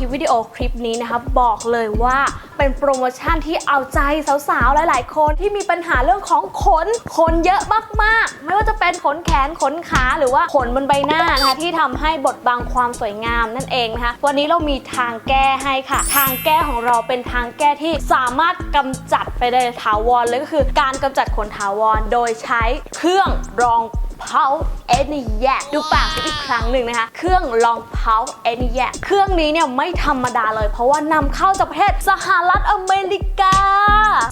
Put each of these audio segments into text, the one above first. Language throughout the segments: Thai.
คลิปวิดีโอคลิปนี้นะคะบอกเลยว่าเป็นโปรโมชั่นที่เอาใจสาวๆ หลายๆ คนที่มีปัญหาเรื่องของขนขนเยอะมากๆไม่ว่า เป็นขนแขนขนขาหรือว่าขนบนใบหน้านะคะที่ทำให้บดบังความสวยงามนั่นเองนะคะวันนี้เรามีทางแก้ให้ค่ะ ทางแก้ของเราเป็นทางแก้ที่สามารถกำจัดไปได้ถาวรเลยก็คือ การกำจัดขนถาวรโดยใช้เครื่องรองเผาเอนิแยกดูปากซิอีกครั้งหนึ่งนะคะ เครื่องลองเผาเอนิแยกเครื่องนี้เนี่ยไม่ธรรมดาเลย เพราะว่านำเข้าจากประเทศสหรัฐอเมริกา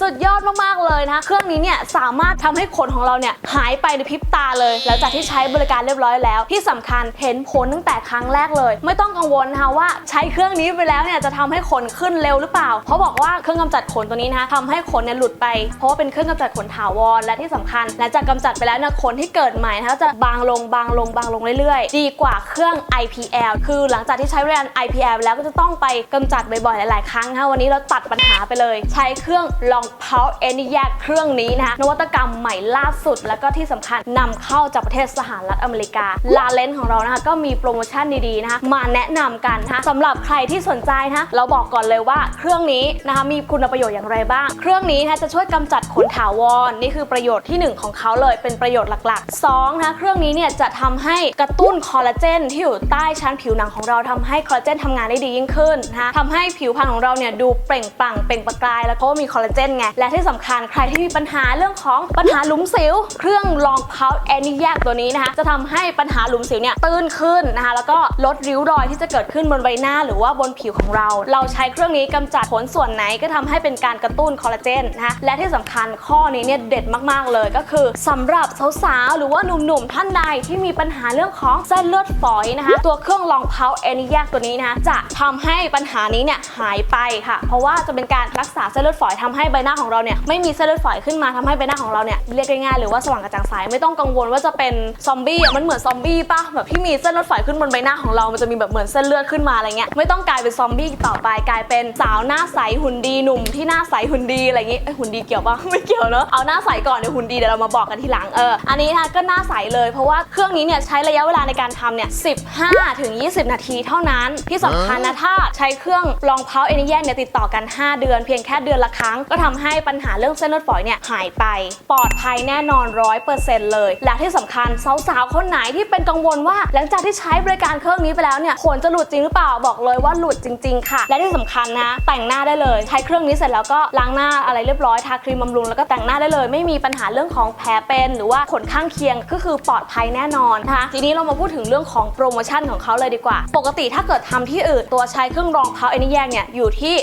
สุดยอดมากๆเลยนะคะเครื่องนี้เนี่ยสามารถทำให้ขนของเราเนี่ยหายไปในพริบตาเลย หลังจากที่ใช้บริการเรียบร้อยแล้ว ที่สำคัญเห็นผลตั้งแต่ครั้งแรกเลย ไม่ต้องกังวลนะคะว่าใช้เครื่องนี้ไปแล้วเนี่ยจะทำให้ขนขึ้นเร็วหรือเปล่า เพราะบอกว่าเครื่องกำจัดขนตัวนี้นะคะทำให้ขนเนี่ยหลุดไป เพราะว่าเป็นเครื่องกำจัดขนถาวรและที่สำคัญหลังจากกำจัดไปแล้วเนี่ยขนที่เกิดใหม่นะคะจะบางลงบางลงบางลงเรื่อยๆ ดีกว่าเครื่อง IPL คือหลังจากที่ใช้บริการ IPL แล้วก็จะต้องไปกำจัดบ่อยๆหลายๆครั้งนะคะวันนี้เราตัดปัญหาไปเลย ใช้เครื่องลองเพาเอนิแยกเครื่องนี้นะคะนวัตกรรมใหม่ล่าสุด แล้วก็ที่สำคัญนำเข้าจากประเทศสหรัฐอเมริกาลาเลนของเรานะคะก็มีโปรโมชั่นดีๆนะคะมาแนะนำกันนะคะสำหรับใครที่สนใจนะะเราบอกก่อนเลยว่าเครื่องนี้นะคะมีคุณประโยชน์อย่างไรบ้าง เครื่องนี้นะคะจะช่วยกำจัดขนถาวรนี่คือประโยชน์ทีหนึ่1 ของเขาเลยเป็นประโยชน์หลักๆ2นะคะเครื่องนี้เนี่ยจะทำให้กระตุ้นคอลลาเจนที่อยู่ใต้ชั้นผิวหนังของเราทำให้คอลลาเจนทำงานได้ดียิ่งขึ้นนะคะทำให้ผิวพรรณของเราเนี่ยดูเปล่งปลั่งเปล่งประกาย แล้วเพราะว่ามีคอลลาเจนไงและที่สำคัญใครที่มีปัญหาเรื่องของปัญหาหลุมสิว เครื่องลองเพาแอนิแยกตัวนี้นะคะ จะทำให้ปัญหาหลุมสิวเนี่ยตื้นขึ้นนะคะ แล้วก็ลดริ้วรอยที่จะเกิดขึ้นบนใบหน้าหรือว่าบนผิวของเรา เราใช้เครื่องนี้กำจัดขนส่วนไหนก็ทำให้เป็นการกระตุ้นคอลลาเจนนะคะ และที่สำคัญข้อนี้เนี่ยเด็ดมากๆเลยก็คือสำหรับสาวๆหรือว่าหนุ่มๆท่านใดที่มีปัญหาเรื่องของเส้นเลือดฝอยนะคะ ตัวเครื่องลองเพาเอนิแยกตัวนี้นะคะจะทำให้ปัญหานี้เนี่ยหายไปค่ะ เพราะว่าจะเป็นการรักษาเส้นเลือดฝอยทำให้ใบหน้าของเราเนี่ยไม่มีเส้นเลือดฝอยขึ้นมาทำให้ใบหน้าของเราเนี่ยเรียกง่ายๆหรือว่าสว่างกระจ่างใสไม่ต้องกังวลว่าจะเป็นซอมบี้มันเหมือนซอมบี้ปะแบบที่มีเส้นเลือดฝอยขึ้นบนใบหน้าของเรา มันจะมีแบบเหมือนเส้นเลือดขึ้นมาอะไรเงี้ยไม่ต้องกลายเป็นซอมบี้ต่อไปกลายเป็นสาวหน้าใสหุ่นดีหนุ่มที่หน้าใสหุ่นดีอะไรเงี้ยเอ้ยหุ่นดีเกี่ยวปะไม่เกี่ยวเนอะเอาหน้าใสก่อนเดี๋ยวหุ่นดีเดี๋ยวเรามาบอกกันทีหลังเอออันนี้นะคะก็หน้าใสเลยเพราะว่าเครื่องนี้เนี่ยใช้ระยะเวลาในการทำเนี่ย15ถึง20 นาทีเท่านั้น ที่สำคัญนะถ้าใช้เครื่องลองเพาเอนิแยกเนี่ยติดต่อกัน 5 เดือน เพียงแค่เดือนละครั้งก็ทำให้ปัญหาเรื่องเส้นเลือดฝอยเนี่ยหายไป ปลอดภัยแน่นอน100%เปอร์เซ็นต์เลย และที่สำคัญสาวๆคนไหนที่เป็นกังวลว่า หลังจากที่ใช้บริการเครื่องนี้ไปแล้วเนี่ยขนจะหลุดจริงหรือเปล่าบอกเลยว่าหลุดจริง ๆ ค่ะ และที่สำคัญนะแต่งหน้าได้เลย ใช้เครื่องนี้เสร็จแล้วก็ล้างหน้าอะไรเรียบร้อยทาครีมบำรุงแล้วก็แต่งหน้าได้เลย ไม่มีปัญหาเรื่องของแผลเป็นหรือว่าผลข้างเคียงก็คือปลอดภัยแน่นอนนะคะทีนี้เรามาพูดถึงเรื่องของโปรโมชั่นของเขาเลยดีกว่า ปกติถ้าเกิดทำที่อื่นตัวใช้เครื่องรองเท้าไอ้นี่แยกเนี่ยอยู่ที่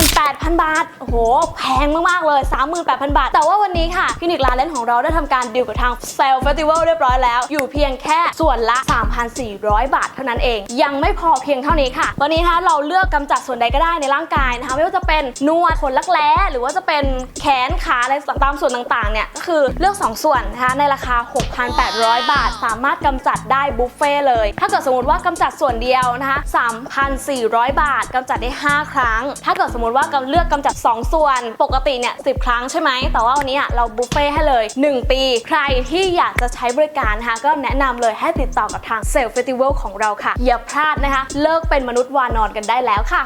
38,000 บาทโอ้โหแพงมากๆเลย 38,000 บาท แต่ว่าวันนี้ค่ะคลินิกลาเลนของเราได้ทำการดีลกับทางเซลเฟสติวัลเรียบร้อยแล้ว อยู่เพียงแค่ส่วนละ 3,400 บาทเท่านั้นเอง ยังไม่พอเพียงเท่านี้ค่ะ วันนี้นะคะเราเลือกกำจัดส่วนใดก็ได้ในร่างกายนะคะไม่ว่าจะเป็นนวดขนลักแร้หรือว่าจะเป็นแขนขาอะไรตามส่วนต่างๆเนี่ยก็คือเลือก 2 ส่วนนะคะในราคา 6,800 บาท สามารถกำจัดได้บุฟเฟ่เลย ถ้าเกิดสมมติว่ากำจัดส่วนเดียวนะคะ3,400 บาทกำจัดได้ 5 ครั้ง ถ้าเกิดสมมติว่ากำเลือกกำจัด 2 ส่วนปกติเนี่ยสิครั้งใช่ไหม แต่ว่าวันนี้เราบุฟเฟ่ต์ให้เลย 1 ปี ใครที่อยากจะใช้บริการนะคะก็แนะนำเลยให้ติดต่อกับทางเซลล์เฟสติวัลของเราค่ะ อย่าพลาดนะคะ เลิกเป็นมนุษย์วานอนกันได้แล้วค่ะ